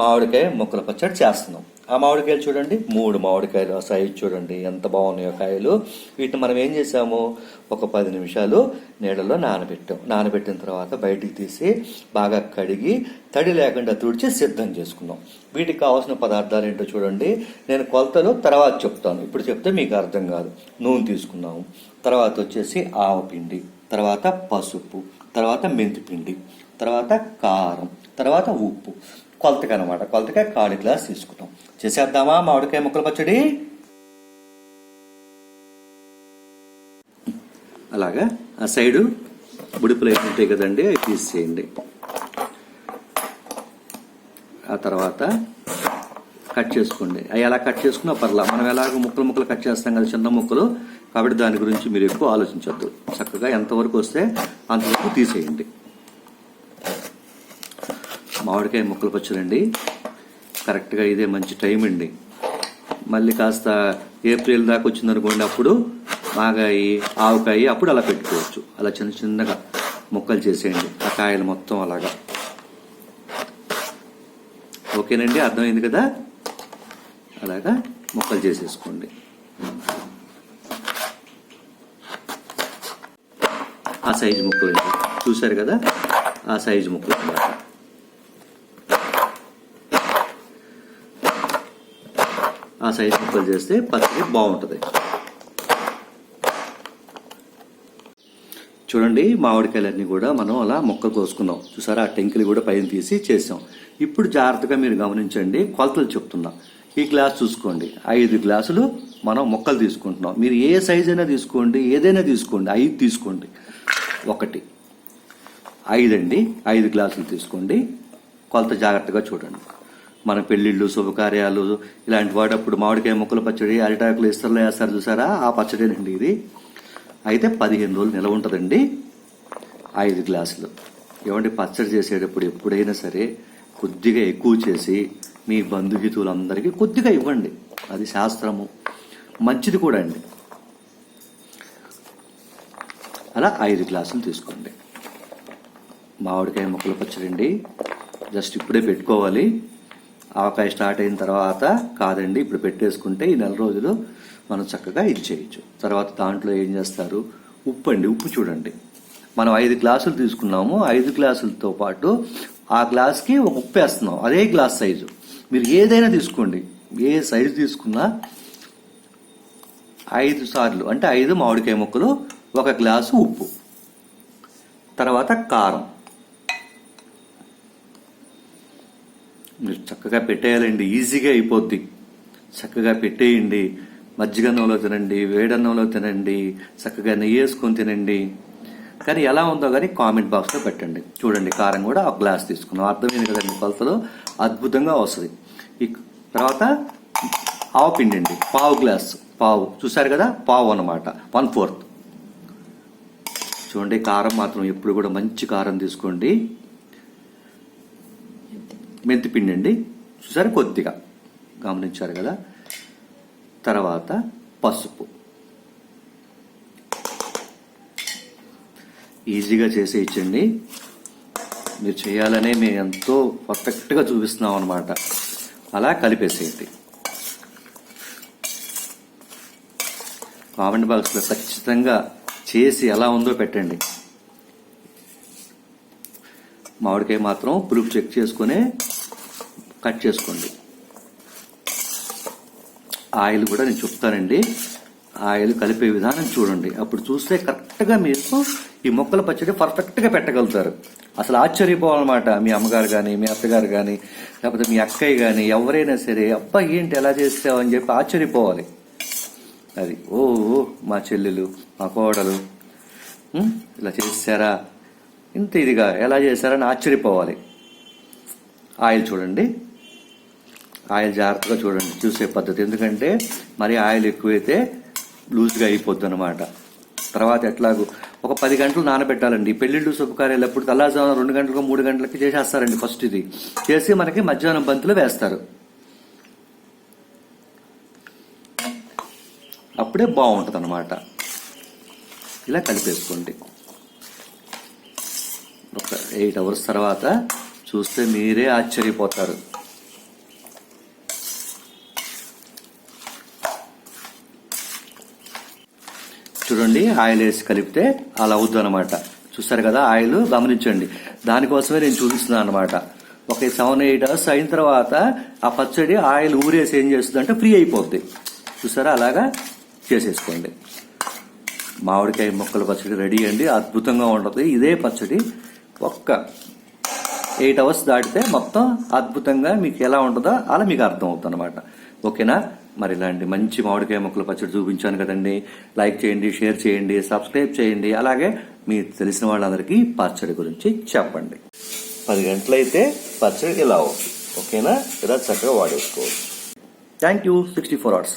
మామిడికాయ ముక్కల పచ్చడి చేస్తున్నాం. ఆ మామిడికాయలు చూడండి మూడు మామిడికాయలు ఆ సైజు చూడండి ఎంత బాగున్నాయో కాయలు. వీటిని మనం ఏం చేసాము? ఒక పది నిమిషాలు నీళ్ళలో నానబెట్టాం. నానబెట్టిన తర్వాత బయటికి తీసి బాగా కడిగి తడి లేకుండా తుడిచి సిద్ధం చేసుకున్నాం. వీటికి కావాల్సిన పదార్థాలు ఏంటో చూడండి. నేను కొలతలు తర్వాత చెప్తాను. ఇప్పుడు చెప్తే మీకు అర్థం కాదు. నూనె తీసుకున్నాము. తర్వాత వచ్చేసి ఆవపిండి తర్వాత పసుపు తర్వాత మెంతిపిండి తర్వాత కారం తర్వాత ఉప్పు. కొలతకి అనమాట కొలతగా కాడి గ్లాస్ తీసుకుంటాం. చేసేద్దామా? మామిడికాయ ముక్కల పచ్చడి? అలాగా? ఆ సైడు బుడిపులు అయితే ఉంటాయి కదండి అవి తీసేయండి. ఆ తర్వాత కట్ చేసుకోండి. అవి ఎలా కట్ చేసుకున్నా పర్లా. మనం ఎలాగ ముక్కలు ముక్కలు కట్ చేస్తాం కదా చిన్న ముక్కలు. కాబట్టి దాని గురించి మీరు ఎక్కువ ఆలోచించద్దు. చక్కగా ఎంతవరకు వస్తే అంతవరకు తీసేయండి. మామిడికాయ ముక్కలు పచ్చడండి. కరెక్ట్గా ఇదే మంచి టైం అండి. మళ్ళీ కాస్త ఏప్రిల్ దాకా వచ్చిందనుకోండి అప్పుడు మాగాయి ఆవకాయ అప్పుడు అలా పెట్టుకోవచ్చు. అలా చిన్న చిన్నగా ముక్కలు చేసేయండి. ఆ కాయలు మొత్తం అలాగా. ఓకేనండి? అర్థమైంది కదా? అలాగా ముక్కలు చేసేసుకోండి. ఆ సైజు ముక్కలు చూశారు కదా? ఆ సైజు ముక్కలు అన్నమాట ఆ సైజ్ ముక్కలు చేస్తే పచ్చడి బాగుంటుంది. చూడండి మామిడికాయలన్నీ కూడా మనం అలా మొక్కలు కోసుకున్నాం. చూసారా? ఆ టెంకులు కూడా పైన తీసి చేసాం. ఇప్పుడు జాగ్రత్తగా మీరు గమనించండి కొలతలు చెప్తున్నా. ఈ గ్లాస్ చూసుకోండి. ఐదు గ్లాసులు మనం మొక్కలు తీసుకుంటున్నాం. మీరు ఏ సైజ్ అయినా తీసుకోండి ఏదైనా తీసుకోండి. ఐదు తీసుకోండి. ఒకటి. ఐదండి. ఐదు గ్లాసులు తీసుకోండి. కొలత జాగ్రత్తగా చూడండి. మన పెళ్ళిళ్ళు శుభకార్యాలు ఇలాంటి వాటప్పుడు మామిడికాయ ముక్కల పచ్చడి అరిటాకులు ఇస్తర్లో వేస్తారు చూసారా? ఆ పచ్చడేనండి ఇది. అయితే పదిహేను రోజులు నిలవ ఉంటుందండి. ఐదు గ్లాసులు. ఏమంటే పచ్చడి చేసేటప్పుడు ఎప్పుడైనా సరే కొద్దిగా ఎక్కువ చేసి మీ బంధుహితులందరికీ కొద్దిగా ఇవ్వండి. అది శాస్త్రము. మంచిది కూడా అండి. అలా ఐదు గ్లాసులు తీసుకోండి. మామిడికాయ ముక్కల పచ్చడి అండి జస్ట్ ఇప్పుడే పెట్టుకోవాలి. ఆవకాయ స్టార్ట్ అయిన తర్వాత కాదండి ఇప్పుడు పెట్టేసుకుంటే ఈ నెల రోజులు మనం చక్కగా ఇది చేయొచ్చు. తర్వాత దాంట్లో ఏం చేస్తారు? ఉప్పు అండి ఉప్పు చూడండి. మనం ఐదు గ్లాసులు తీసుకున్నాము ఐదు గ్లాసులతో పాటు ఆ గ్లాస్కి ఒక ఉప్పు వేస్తున్నాం అదే గ్లాస్ సైజు. మీరు ఏదైనా తీసుకోండి. ఏ సైజు తీసుకున్నా ఐదు సార్లు అంటే ఐదు మామిడికాయ ముక్కలు ఒక గ్లాసు ఉప్పు. తర్వాత కారం. మీరు చక్కగా పెట్టేయాలండి ఈజీగా అయిపోద్ది. చక్కగా పెట్టేయండి మజ్జిగన్నంలో తినండి వేడన్నంలో తినండి చక్కగా నెయ్యి వేసుకొని తినండి. కానీ ఎలా ఉందో కానీ కామెంట్ బాక్స్లో పెట్టండి. చూడండి కారం కూడా ఒక గ్లాస్ తీసుకున్నాం అర్థమైంది కదండి కొలతలు? అద్భుతంగా వస్తుంది. ఈ తర్వాత ఆవు పిండి అండి. పావు గ్లాస్ పావు. చూసారు కదా? పావు అనమాట వన్ ఫోర్త్. చూడండి కారం మాత్రం ఎప్పుడు కూడా మంచి కారం తీసుకోండి. మెంతిపిండి అండి చూసారు? కొద్దిగా గమనించారు కదా? తర్వాత పసుపు. ఈజీగా చేసేయచ్చండి. మీరు చేయాలనే మేము ఎంతో పర్ఫెక్ట్గా చూపిస్తున్నాం అనమాట అలా కలిపేసేయండి. కామెంట్ బాక్స్లో ఖచ్చితంగా చేసి ఎలా ఉందో పెట్టండి. మామిడికాయ మాత్రం పులుపు చెక్ చేసుకొని కట్ చేసుకోండి. ఆయిల్ కూడా నేను చెప్తానండి. ఆయిల్ కలిపే విధానం చూడండి. అప్పుడు చూస్తే కరెక్ట్గా మీరు ఈ మొక్కల పచ్చడి పర్ఫెక్ట్గా పెట్టగలుగుతారు. అసలు ఆశ్చర్యపోవాలన్నమాట. మీ అమ్మగారు కానీ మీ అత్తగారు కానీ లేకపోతే మీ అక్కయ్య కానీ ఎవరైనా సరే అబ్బా ఏంటి ఎలా చేస్తావు? అని చెప్పి ఆశ్చర్యపోవాలి. అది ఓ ఓ, మా చెల్లెలు మా కోడలు ఇలా చేస్తారా? ఇంత ఇదిగా ఎలా చేశారని ఆశ్చర్యపోవాలి. ఆయిల్ చూడండి. ఆయిల్ జాగ్రత్తగా చూడండి చూసే పద్ధతి. ఎందుకంటే మరి ఆయిల్ ఎక్కువైతే లూజ్గా అయిపోద్ది అనమాట తర్వాత ఎట్లాగూ ఒక పది గంటలు నానబెట్టాలండి. పెళ్ళిళ్ళు శుభకార్యాలు ఎప్పుడు తెల్లారుజామున రెండు గంటలకు మూడు గంటలకి చేసేస్తారండి ఫస్ట్ ఇది. చేసి మనకి మధ్యాహ్నం బంతులు వేస్తారు. అప్పుడే బాగుంటుంది అనమాట ఇలా కలిపేసుకోండి. ఎయిట్ అవర్స్ తర్వాత చూస్తే మీరే ఆశ్చర్యపోతారు. చూడండి ఆయిల్ వేసి కలిపితే అలా అవుతుంది అనమాట చూస్తారు కదా ఆయిల్ గమనించండి. దానికోసమే నేను చూపిస్తున్నాను అనమాట ఒక సెవెన్ ఎయిట్ అవర్స్ అయిన తర్వాత ఆ పచ్చడి ఆయిల్ ఊరేసి ఏం చేస్తుంది అంటే ఫ్రీ అయిపోద్ది. చూసారా? అలాగా చేసేసుకోండి. మామిడికాయ ముక్కల పచ్చడి రెడీ అండి అద్భుతంగా ఉంటుంది. ఇదే పచ్చడి ఒక్క ఎయిట్ అవర్స్ దాటితే మొత్తం అద్భుతంగా మీకు ఎలా ఉంటుందో అలా మీకు అర్థం అవుతుంది అనమాట ఓకేనా? మరి ఇలాంటి మంచి మామిడికాయ ముక్కల పచ్చడి చూపించాను కదండి. లైక్ చేయండి షేర్ చేయండి సబ్స్క్రైబ్ చేయండి. అలాగే మీ తెలిసిన వాళ్ళందరికీ పచ్చడి గురించి చెప్పండి. పది గంటలైతే పచ్చడి ఇలా అవుతుంది? ఓకేనా? ఇలా చక్కగా వాడేసుకోవచ్చు. Thank you sixty four hours